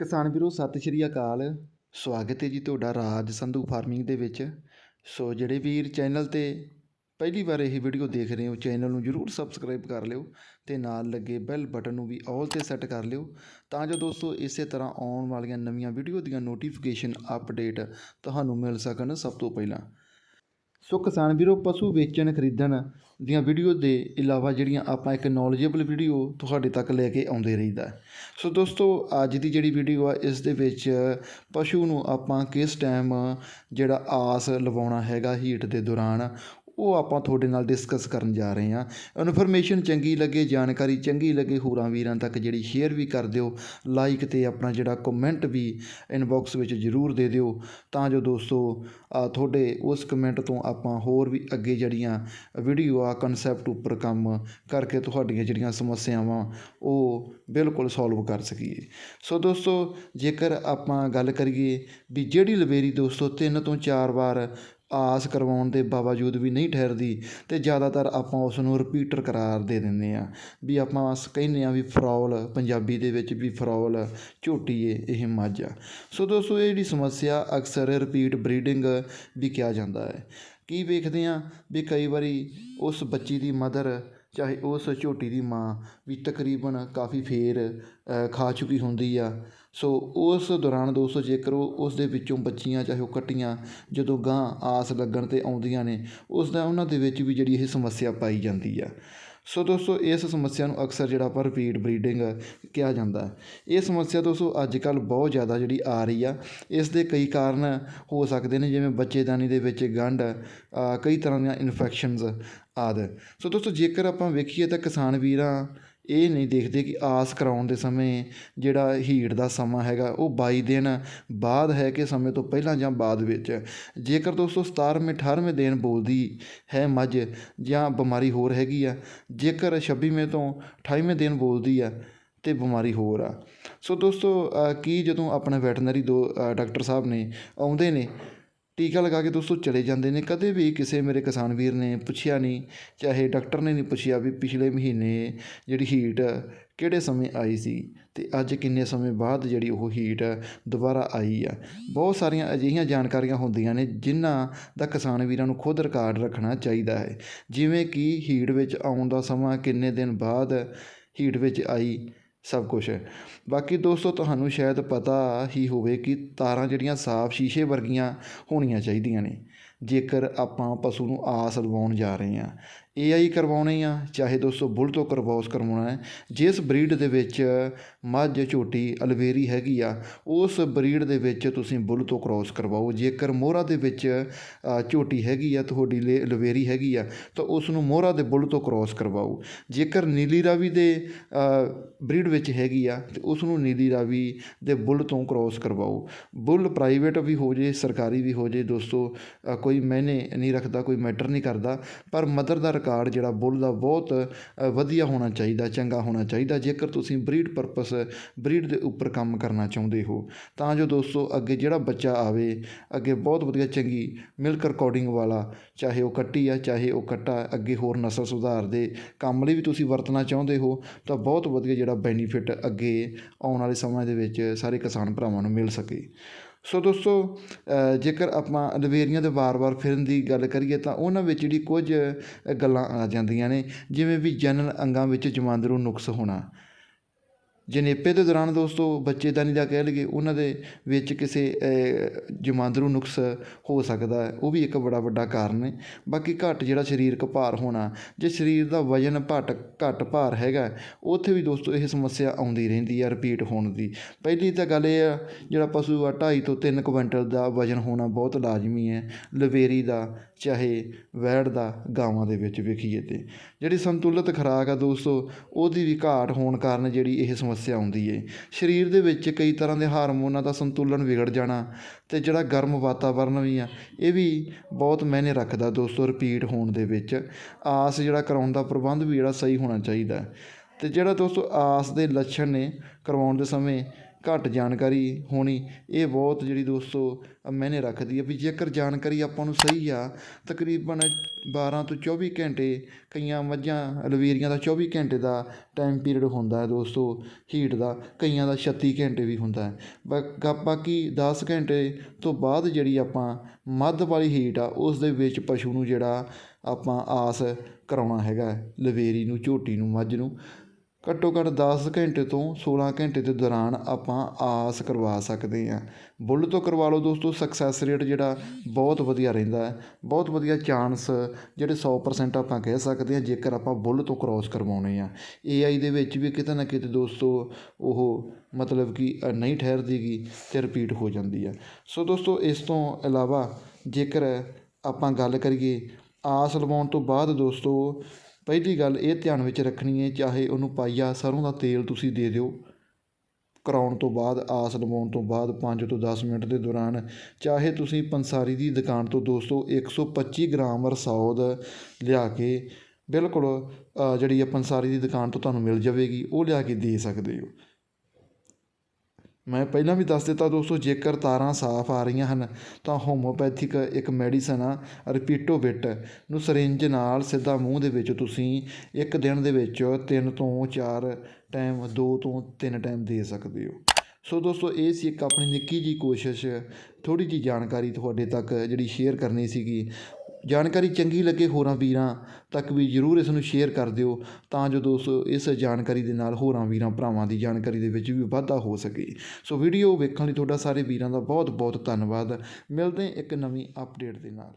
ਕਿਸਾਨ ਵੀਰੋ, ਸਤਿ ਸ਼੍ਰੀ ਅਕਾਲ। ਸਵਾਗਤ ਹੈ ਜੀ ਤੁਹਾਡਾ ਰਾਜ ਸੰਧੂ ਫਾਰਮਿੰਗ ਦੇ ਵਿੱਚ। ਸੋ ਜਿਹੜੇ ਵੀਰ ਚੈਨਲ ਤੇ ਪਹਿਲੀ ਵਾਰ ਇਹ ਵੀਡੀਓ ਦੇਖ ਰਹੇ ਹੋ, ਚੈਨਲ ਨੂੰ ਜਰੂਰ ਸਬਸਕ੍ਰਾਈਬ ਕਰ ਲਿਓ ਤੇ ਨਾਲ ਲੱਗੇ ਬੈਲ ਬਟਨ ਨੂੰ ਵੀ ਆਲ ਤੇ ਸੈੱਟ ਕਰ ਲਿਓ ਤਾਂ ਜੋ ਦੋਸਤੋ ਇਸੇ ਤਰ੍ਹਾਂ ਆਉਣ ਵਾਲੀਆਂ ਨਵੀਆਂ ਵੀਡੀਓ ਦੀਆਂ ਨੋਟੀਫਿਕੇਸ਼ਨ ਅਪਡੇਟ ਤੁਹਾਨੂੰ ਮਿਲ ਸਕਣ ਸਭ ਤੋਂ ਪਹਿਲਾਂ। ਸੋ ਕਿਸਾਨ ਵੀਰੋ, ਪਸ਼ੂ ਵੇਚਣ, ਖਰੀਦਣ ਦੀਆਂ ਵੀਡੀਓ ਦੇ ਇਲਾਵਾ ਜਿਹੜੀਆਂ ਆਪਾਂ ਇੱਕ ਨੌਲੇਜੇਬਲ ਵੀਡੀਓ ਤੁਹਾਡੇ ਤੱਕ ਲੈ ਕੇ ਆਉਂਦੇ ਰਹੀਦਾ ਸੋ ਦੋਸਤੋ, ਅੱਜ ਦੀ ਜਿਹੜੀ ਵੀਡੀਓ ਆ, ਇਸ ਦੇ ਵਿੱਚ ਪਸ਼ੂ ਨੂੰ ਆਪਾਂ ਕਿਸ ਟਾਈਮ ਜਿਹੜਾ ਆਸ ਲਵਾਉਣਾ ਹੈਗਾ ਹੀਟ ਦੇ ਦੌਰਾਨ ਉਹ ਆਪਾਂ ਤੁਹਾਡੇ ਨਾਲ ਡਿਸਕਸ ਕਰਨ ਜਾ ਰਹੇ ਹਾਂ। ਇਨਫੋਰਮੇਸ਼ਨ ਚੰਗੀ ਲੱਗੇ, ਜਾਣਕਾਰੀ ਚੰਗੀ ਲੱਗੇ, ਹੋਰਾਂ ਵੀਰਾਂ ਤੱਕ ਜਿਹੜੀ ਸ਼ੇਅਰ ਵੀ ਕਰ ਦਿਓ ਲਾਈਕ ਤੇ ਆਪਣਾ ਜਿਹੜਾ ਕਮੈਂਟ ਵੀ ਇਨਬਾਕਸ ਵਿੱਚ ਜ਼ਰੂਰ ਦੇ ਦਿਓ। ਤਾਂ ਜੋ ਦੋਸਤੋ ਤੁਹਾਡੇ ਉਸ ਕਮੈਂਟ ਤੋਂ ਆਪਾਂ ਹੋਰ ਵੀ ਅੱਗੇ ਜਿਹੜੀਆਂ ਵੀਡੀਓ ਆ ਕਨਸੈਪਟ ਉੱਪਰ ਕੰਮ ਕਰਕੇ ਤੁਹਾਡੀਆਂ ਜਿਹੜੀਆਂ ਸਮੱਸਿਆਵਾਂ, ਉਹ ਬਿਲਕੁਲ ਸੋਲਵ ਕਰ ਸਕੀਏ। ਸੋ ਦੋਸਤੋ, ਜੇਕਰ ਆਪਾਂ ਗੱਲ ਕਰੀਏ ਵੀ ਜਿਹੜੀ ਲਵੇਰੀ ਦੋਸਤੋ ਤਿੰਨ ਤੋਂ ਚਾਰ ਵਾਰ ਆਸ ਕਰਵਾਉਣ ਦੇ ਬਾਵਜੂਦ ਵੀ ਨਹੀਂ ਠਹਿਰਦੀ ਅਤੇ ਜ਼ਿਆਦਾਤਰ ਆਪਾਂ ਉਸ ਨੂੰ ਰਿਪੀਟਰ ਕਰਾਰ ਦੇ ਦਿੰਦੇ ਹਾਂ ਵੀ ਆਪਾਂ ਅਸ ਕਹਿੰਦੇ ਹਾਂ ਵੀ ਫਰੌਲ, ਪੰਜਾਬੀ ਦੇ ਵਿੱਚ ਵੀ ਫਰੌਲ, ਝੋਟੀ ਏ, ਇਹ ਮੱਝ ਆ। ਸੋ ਦੋਸਤੋ, ਇਹ ਜਿਹੜੀ ਸਮੱਸਿਆ ਅਕਸਰ ਰਿਪੀਟ ਬਰੀਡਿੰਗ ਵੀ ਕਿਹਾ ਜਾਂਦਾ ਹੈ। ਕੀ ਵੇਖਦੇ ਹਾਂ ਵੀ ਕਈ ਵਾਰੀ ਉਸ ਬੱਚੀ ਦੀ ਮਦਰ ਚਾਹੇ ਉਸ ਝੋਟੀ ਦੀ ਮਾਂ ਵੀ ਤਕਰੀਬਨ ਕਾਫੀ ਫੇਰ ਖਾ ਚੁੱਕੀ ਹੁੰਦੀ ਆ ਸੋ ਉਸ ਦੌਰਾਨ ਦੋਸਤੋ ਜੇਕਰ ਉਹ ਉਸ ਦੇ ਵਿੱਚੋਂ ਬੱਚੀਆਂ ਚਾਹੇ ਉਹ ਕੱਟੀਆਂ ਜਦੋਂ ਗਾਂ ਆਸ ਲੱਗਣ ਤੇ ਆਉਂਦੀਆਂ ਨੇ ਉਸ ਦਾ ਉਹਨਾਂ ਦੇ ਵਿੱਚ ਵੀ ਜਿਹੜੀ ਇਹ ਸਮੱਸਿਆ ਪਾਈ ਜਾਂਦੀ ਆ। ਸੋ ਦੋਸਤੋ ਇਸ ਸਮੱਸਿਆ ਨੂੰ ਅਕਸਰ ਜਿਹੜਾ ਆਪਾਂ ਰਿਪੀਟ ਬਰੀਡਿੰਗ ਕਿਹਾ ਜਾਂਦਾ। ਇਹ ਸਮੱਸਿਆ ਦੋਸਤੋ ਅੱਜ ਕੱਲ੍ਹ ਬਹੁਤ ਜ਼ਿਆਦਾ ਜਿਹੜੀ ਆ ਰਹੀ ਆ। ਇਸ ਦੇ ਕਈ ਕਾਰਨ ਹੋ ਸਕਦੇ ਨੇ, ਜਿਵੇਂ ਬੱਚੇਦਾਨੀ ਦੇ ਵਿੱਚ ਗੰਢ ਕਈ ਤਰ੍ਹਾਂ ਦੀਆਂ ਇਨਫੈਕਸ਼ਨਸ ਆਦਿ। ਸੋ ਦੋਸਤੋ ਜੇਕਰ ਆਪਾਂ ਵੇਖੀਏ ਤਾਂ ਕਿਸਾਨ ਵੀਰਾਂ ਇਹ ਨਹੀਂ ਦੇਖਦੇ ਕਿ ਆਸ ਕਰਾਉਣ ਦੇ ਸਮੇਂ ਜਿਹੜਾ ਹੀਟ ਦਾ ਸਮਾਂ ਹੈਗਾ ਉਹ 22 ਦਿਨ ਬਾਅਦ ਹੈ ਕਿ ਸਮੇਂ ਤੋਂ ਪਹਿਲਾਂ ਜਾਂ ਬਾਅਦ ਵਿੱਚ। ਜੇਕਰ ਦੋਸਤੋ 17ਵੇਂ 18ਵੇਂ ਦਿਨ ਬੋਲਦੀ ਹੈ ਮੱਝ ਜਾਂ ਬਿਮਾਰੀ ਹੋਰ ਹੈਗੀ ਆ, ਜੇਕਰ 26ਵੇਂ ਤੋਂ 28ਵੇਂ ਦਿਨ ਬੋਲਦੀ ਆ ਤੇ ਬਿਮਾਰੀ ਹੋਰ ਆ। ਸੋ ਦੋਸਤੋ ਕੀ ਜਦੋਂ ਆਪਣਾ ਵੈਟਰਨਰੀ ਦੋ ਡਾਕਟਰ ਸਾਹਿਬ ਨੇ ਆਉਂਦੇ ਨੇ ਟੀਕਾ ਲਗਾ ਕੇ ਦੋਸਤੋ ਚਲੇ ਜਾਂਦੇ ਨੇ। ਕਦੇ ਵੀ ਕਿਸੇ ਮੇਰੇ ਕਿਸਾਨ ਵੀਰ ਨੇ ਪੁੱਛਿਆ ਨਹੀਂ, ਚਾਹੇ ਡਾਕਟਰ ਨੇ ਨਹੀਂ ਪੁੱਛਿਆ ਵੀ ਪਿਛਲੇ ਮਹੀਨੇ ਜਿਹੜੀ ਹੀਟ ਕਿਹੜੇ ਸਮੇਂ ਆਈ ਸੀ ਤੇ ਅੱਜ ਕਿੰਨੇ ਸਮੇਂ ਬਾਅਦ ਜਿਹੜੀ ਉਹ ਹੀਟ ਦੁਬਾਰਾ ਆਈ ਆ। ਬਹੁਤ ਸਾਰੀਆਂ ਅਜਿਹੀਆਂ ਜਾਣਕਾਰੀਆਂ ਹੁੰਦੀਆਂ ਨੇ ਜਿਨ੍ਹਾਂ ਦਾ ਕਿਸਾਨ ਵੀਰਾਂ ਨੂੰ ਖੁਦ ਰਿਕਾਰਡ ਰੱਖਣਾ ਚਾਹੀਦਾ ਹੈ। ਜਿਵੇਂ ਕਿ ਹੀਟ ਵਿੱਚ ਆਉਣ ਦਾ ਸਮਾਂ ਕਿੰਨੇ ਦਿਨ ਬਾਅਦ ਹੀਟ ਵਿੱਚ ਆਈ ਸਭ ਕੁਝ ਬਾਕੀ ਦੋਸਤੋ, ਤੁਹਾਨੂੰ ਸ਼ਾਇਦ ਪਤਾ ਹੀ ਹੋਵੇ ਕਿ ਤਾਰਾਂ ਜਿਹੜੀਆਂ ਸਾਫ਼ ਸ਼ੀਸ਼ੇ ਵਰਗੀਆਂ ਹੋਣੀਆਂ ਚਾਹੀਦੀਆਂ ਨੇ, ਜੇਕਰ ਆਪਾਂ ਪਸ਼ੂ ਨੂੰ ਆਸ ਲਵਾਉਣ ਜਾ ਰਹੇ ਹਾਂ। ਏਆਈ ਕਰਵਾਉਣੀ ਆ, ਚਾਹੇ ਦੋਸਤੋ ਬੁੱਲ ਤੋਂ ਕਰਵਾਉਸ ਕਰਵਾਉਣਾ ਹੈ। ਜਿਸ ਬਰੀਡ ਦੇ ਵਿੱਚ ਮੱਝ, ਝੋਟੀ, ਅਲਵੇਰੀ ਹੈਗੀ ਆ, ਉਸ ਬਰੀਡ ਦੇ ਵਿੱਚ ਤੁਸੀਂ ਬੁੱਲ ਤੋਂ ਕ੍ਰੋਸ ਕਰਵਾਓ। ਜੇਕਰ ਮੋਹਰਾ ਦੇ ਵਿੱਚ ਝੋਟੀ ਹੈਗੀ ਆ, ਤੁਹਾਡੀ ਲਈ ਅਲਵੇਰੀ ਹੈਗੀ ਆ, ਤਾਂ ਉਸ ਨੂੰ ਮੋਹਰਾ ਦੇ ਬੁੱਲ ਤੋਂ ਕ੍ਰੋਸ ਕਰਵਾਓ। ਜੇਕਰ ਨੀਲੀ ਰਾਵੀ ਦੇ ਬਰੀਡ ਵਿੱਚ ਹੈਗੀ ਆ, ਤੇ ਉਸ ਨੂੰ ਨੀਲੀ ਰਾਵੀ ਦੇ ਬੁੱਲ ਤੋਂ ਕ੍ਰੋਸ ਕਰਵਾਓ। ਬੁੱਲ ਪ੍ਰਾਈਵੇਟ ਵੀ ਹੋ ਜੇ, ਸਰਕਾਰੀ ਵੀ ਹੋ ਜੇ, ਦੋਸਤੋ ਕੋਈ ਮੈਨੇ ਨਹੀਂ ਰੱਖਦਾ, ਕੋਈ ਮੈਟਰ ਨਹੀਂ ਕਰਦਾ, ਪਰ ਮਦਰ ਦਾ ਰਿਕਾਰਡ ਜਿਹੜਾ ਬੁੱਲ ਦਾ ਬਹੁਤ ਵਧੀਆ ਹੋਣਾ ਚਾਹੀਦਾ, ਚੰਗਾ ਹੋਣਾ ਚਾਹੀਦਾ। ਜੇਕਰ ਤੁਸੀਂ ਬਰੀਡ ਪਰਪਸ, ਬਰੀਡ ਦੇ ਉੱਪਰ ਕੰਮ ਕਰਨਾ ਚਾਹੁੰਦੇ ਹੋ, ਤਾਂ ਜੋ ਦੋਸਤੋ ਅੱਗੇ ਜਿਹੜਾ ਬੱਚਾ ਆਵੇ, ਅੱਗੇ ਬਹੁਤ ਵਧੀਆ ਚੰਗੀ ਮਿਲਕ ਰਿਕਾਰਡਿੰਗ ਵਾਲਾ, ਚਾਹੇ ਉਹ ਕੱਟੀ ਆ, ਚਾਹੇ ਉਹ ਕੱਟਾ, ਅੱਗੇ ਹੋਰ ਨਸਲ ਸੁਧਾਰ ਦੇ ਕੰਮ ਲਈ ਵੀ ਤੁਸੀਂ ਵਰਤਣਾ ਚਾਹੁੰਦੇ ਹੋ, ਤਾਂ ਬਹੁਤ ਵਧੀਆ ਜਿਹੜਾ ਬੈਨੀਫਿਟ ਅੱਗੇ ਆਉਣ ਵਾਲੇ ਸਮੇਂ ਦੇ ਵਿੱਚ ਸਾਰੇ ਕਿਸਾਨ ਭਰਾਵਾਂ ਨੂੰ ਮਿਲ ਸਕੇ। ਸੋ ਦੋਸਤੋ ਜੇਕਰ ਆਪਾਂ ਅਲਵੇਰੀਆਂ ਦੇ ਵਾਰ-ਵਾਰ ਫਿਰਨ ਦੀ ਗੱਲ ਕਰੀਏ ਤਾਂ ਉਹਨਾਂ ਵਿੱਚ ਜਿਹੜੀ ਕੁਝ ਗੱਲਾਂ ਆ ਜਾਂਦੀਆਂ ਨੇ, ਜਿਵੇਂ ਵੀ ਜਨਨ ਅੰਗਾਂ ਵਿੱਚ ਜਮਾਂਦਰੂ ਨੁਕਸ ਹੋਣਾ। ਜਨੇਪੇ ਦੇ ਦੌਰਾਨ ਦੋਸਤੋ ਬੱਚੇਦਾਨੀ ਦਾ ਕਹਿ ਲਈਏ, ਉਹਨਾਂ ਦੇ ਵਿੱਚ ਕਿਸੇ ਜਮਾਂਦਰੂ ਨੁਕਸ ਹੋ ਸਕਦਾ ਹੈ। ਉਹ ਵੀ ਇੱਕ ਬੜਾ ਵੱਡਾ ਕਾਰਨ ਹੈ। ਬਾਕੀ ਘੱਟ ਜਿਹੜਾ ਸਰੀਰਕ ਭਾਰ ਹੋਣਾ, ਜੇ ਸਰੀਰ ਦਾ ਵਜਨ ਘੱਟ ਘੱਟ ਭਾਰ ਹੈਗਾ, ਉੱਥੇ ਵੀ ਦੋਸਤੋ ਇਹ ਸਮੱਸਿਆ ਆਉਂਦੀ ਰਹਿੰਦੀ ਹੈ ਰਿਪੀਟ ਹੋਣ ਦੀ। ਪਹਿਲੀ ਤਾਂ ਗੱਲ ਇਹ ਆ, ਜਿਹੜਾ ਪਸ਼ੂ ਆ 2.5 ਤੋਂ 3 ਕੁਇੰਟਲ ਦਾ ਵਜਨ ਹੋਣਾ ਬਹੁਤ ਲਾਜ਼ਮੀ ਹੈ, ਲਵੇਰੀ ਦਾ, ਚਾਹੇ ਵੈੜ ਦਾ, ਗਾਵਾਂ ਦੇ ਵਿੱਚ ਵੇਖੀਏ ਤੇ। ਜਿਹੜੀ ਸੰਤੁਲਿਤ ਖੁਰਾਕ ਆ ਦੋਸਤੋ, ਉਹਦੀ ਵੀ ਘਾਟ ਹੋਣ ਕਾਰਨ ਜਿਹੜੀ ਇਹ ਸਮੱਸਿਆ ਆਉਂਦੀ ਹੈ ਸਰੀਰ ਦੇ ਵਿੱਚ ਕਈ ਤਰ੍ਹਾਂ ਦੇ ਹਾਰਮੋਨਾਂ ਦਾ ਸੰਤੁਲਨ ਵਿਗੜ ਜਾਣਾ ਅਤੇ ਜਿਹੜਾ ਗਰਮ ਵਾਤਾਵਰਨ ਵੀ ਆ, ਇਹ ਵੀ ਬਹੁਤ ਮਾਇਨੇ ਰੱਖਦਾ ਦੋਸਤੋ ਰਿਪੀਟ ਹੋਣ ਦੇ ਵਿੱਚ। ਆਸ ਜਿਹੜਾ ਕਰਾਉਣ ਦਾ ਪ੍ਰਬੰਧ ਵੀ ਜਿਹੜਾ ਸਹੀ ਹੋਣਾ ਚਾਹੀਦਾ। ਅਤੇ ਜਿਹੜਾ ਦੋਸਤੋ ਆਸ ਦੇ ਲੱਛਣ ਨੇ ਕਰਵਾਉਣ ਦੇ ਸਮੇਂ ਘੱਟ ਜਾਣਕਾਰੀ ਹੋਣੀ, ਇਹ ਬਹੁਤ ਜਿਹੜੀ ਦੋਸਤੋ ਮੈਨੇ ਰੱਖਦੀ ਹੈ ਵੀ ਜੇਕਰ ਜਾਣਕਾਰੀ ਆਪਾਂ ਨੂੰ ਸਹੀ ਆ, ਤਕਰੀਬਨ 12 ਤੋਂ 24 ਘੰਟੇ ਕਈਆਂ ਮੱਝਾਂ ਲਵੇਰੀਆਂ ਦਾ 24 ਘੰਟੇ ਦਾ ਟਾਈਮ ਪੀਰੀਅਡ ਹੁੰਦਾ ਹੈ ਦੋਸਤੋ ਹੀਟ ਦਾ, ਕਈਆਂ ਦਾ 36 ਘੰਟੇ ਵੀ ਹੁੰਦਾ ਹੈ। ਬਾ- ਬਾਕੀ 10 ਘੰਟੇ ਤੋਂ ਬਾਅਦ ਜਿਹੜੀ ਆਪਾਂ ਮੱਧ ਵਾਲੀ ਹੀਟ ਆ, ਉਸ ਦੇ ਵਿੱਚ ਪਸ਼ੂ ਨੂੰ ਜਿਹੜਾ ਆਪਾਂ ਆਸ ਕਰਾਉਣਾ ਹੈਗਾ ਲਵੇਰੀ ਨੂੰ, ਝੋਟੀ ਨੂੰ, ਮੱਝ ਨੂੰ। ਘੱਟੋ ਘੱਟ 10 ਘੰਟੇ ਤੋਂ 16 ਘੰਟੇ ਦੇ ਦੌਰਾਨ ਆਪਾਂ ਆਸ ਕਰਵਾ ਸਕਦੇ ਹਾਂ। ਬੁੱਲ ਤੋਂ ਕਰਵਾ ਲਓ ਦੋਸਤੋ ਸਕਸੈਸ ਰੇਟ ਜਿਹੜਾ ਬਹੁਤ ਵਧੀਆ ਰਹਿੰਦਾ ਹੈ। ਬਹੁਤ ਵਧੀਆ ਚਾਂਸ ਜਿਹੜੇ 100% ਆਪਾਂ ਕਹਿ ਸਕਦੇ ਹਾਂ ਜੇਕਰ ਆਪਾਂ ਬੁੱਲ ਤੋਂ ਕ੍ਰੋਸ ਕਰਵਾਉਣੇ ਆ। ਏਆਈ ਦੇ ਵਿੱਚ ਵੀ ਕਿਤੇ ਨਾ ਕਿਤੇ ਦੋਸਤੋ ਉਹ ਮਤਲਬ ਕਿ ਅ, ਨਹੀਂ ਠਹਿਰਦੀਗੀ ਤੇ ਰਿਪੀਟ ਹੋ ਜਾਂਦੀ ਆ। ਸੋ ਦੋਸਤੋ ਇਸ ਤੋਂ ਇਲਾਵਾ ਜੇਕਰ ਆਪਾਂ ਗੱਲ ਕਰੀਏ ਆਸ ਲਵਾਉਣ ਤੋਂ ਬਾਅਦ ਦੋਸਤੋ, ਪਹਿਲੀ ਗੱਲ ਇਹ ਧਿਆਨ ਵਿੱਚ ਰੱਖਣੀ ਹੈ, ਚਾਹੇ ਉਹਨੂੰ ਪਾਈਆ ਸਰੋਂ ਦਾ ਤੇਲ ਤੁਸੀਂ ਦੇ ਦਿਓ। ਕਰਾਉਣ ਤੋਂ ਬਾਅਦ, ਆਸ ਲਵਾਉਣ ਤੋਂ ਬਾਅਦ 5 ਤੋਂ 10 ਮਿੰਟ ਦੇ ਦੌਰਾਨ, ਚਾਹੇ ਤੁਸੀਂ ਪੰਸਾਰੀ ਦੀ ਦੁਕਾਨ ਤੋਂ ਦੋਸਤੋ 125 ਗ੍ਰਾਮ ਰਸੌਦ ਲਿਆ ਕੇ ਬਿਲਕੁਲ ਜਿਹੜੀ ਆ ਪੰਸਾਰੀ ਦੀ ਦੁਕਾਨ ਤੋਂ ਤੁਹਾਨੂੰ ਮਿਲ ਜਾਵੇਗੀ, ਉਹ ਲਿਆ ਕੇ ਦੇ ਸਕਦੇ ਹੋ। ਮੈਂ ਪਹਿਲਾਂ ਵੀ ਦੱਸ ਦਿੱਤਾ ਦੋਸਤੋ, ਜੇਕਰ ਤਾਰਾਂ ਸਾਫ਼ ਆ ਰਹੀਆਂ ਹਨ, ਤਾਂ ਹੋਮੋਪੈਥਿਕ ਇੱਕ ਮੈਡੀਸਨ ਆ ਰਿਪੀਟੋਵਿਟ ਨੂੰ ਸਰਿੰਜ ਨਾਲ ਸਿੱਧਾ ਮੂੰਹ ਦੇ ਵਿੱਚ ਤੁਸੀਂ ਇੱਕ ਦਿਨ ਦੇ ਵਿੱਚ ਤਿੰਨ ਤੋਂ ਚਾਰ ਟਾਈਮ ਦੋ ਤੋਂ ਤਿੰਨ ਟਾਈਮ ਦੇ ਸਕਦੇ ਹੋ। ਸੋ ਦੋਸਤੋ, ਇਹ ਸੀ ਇੱਕ ਆਪਣੀ ਨਿੱਕੀ ਜੀ ਕੋਸ਼ਿਸ਼ ਥੋੜੀ ਜੀ ਜਾਣਕਾਰੀ ਤੁਹਾਡੇ ਤੱਕ ਜਿਹੜੀ ਸ਼ੇਅਰ ਕਰਨੀ ਸੀਗੀ। ਜਾਣਕਾਰੀ ਚੰਗੀ ਲੱਗੇ ਹੋਰਾਂ ਵੀਰਾਂ ਤੱਕ ਵੀ ਜਰੂਰ ਇਸ ਨੂੰ ਸ਼ੇਅਰ ਕਰ ਦਿਓ, ਤਾਂ ਜੋ ਦੋਸਤੋ ਇਸ ਜਾਣਕਾਰੀ ਦੇ ਨਾਲ ਹੋਰਾਂ ਵੀਰਾਂ, ਭਰਾਵਾਂ ਦੀ ਜਾਣਕਾਰੀ ਦੇ ਵਿੱਚ ਵੀ ਵਾਧਾ ਹੋ ਸਕੇ। ਸੋ ਵੀਡੀਓ ਵੇਖਣ ਲਈ ਤੁਹਾਡਾ ਸਾਰੇ ਵੀਰਾਂ ਦਾ ਬਹੁਤ ਬਹੁਤ ਧੰਨਵਾਦ। ਮਿਲਦੇ ਇੱਕ ਨਵੀਂ ਅਪਡੇਟ ਦੇ ਨਾਲ।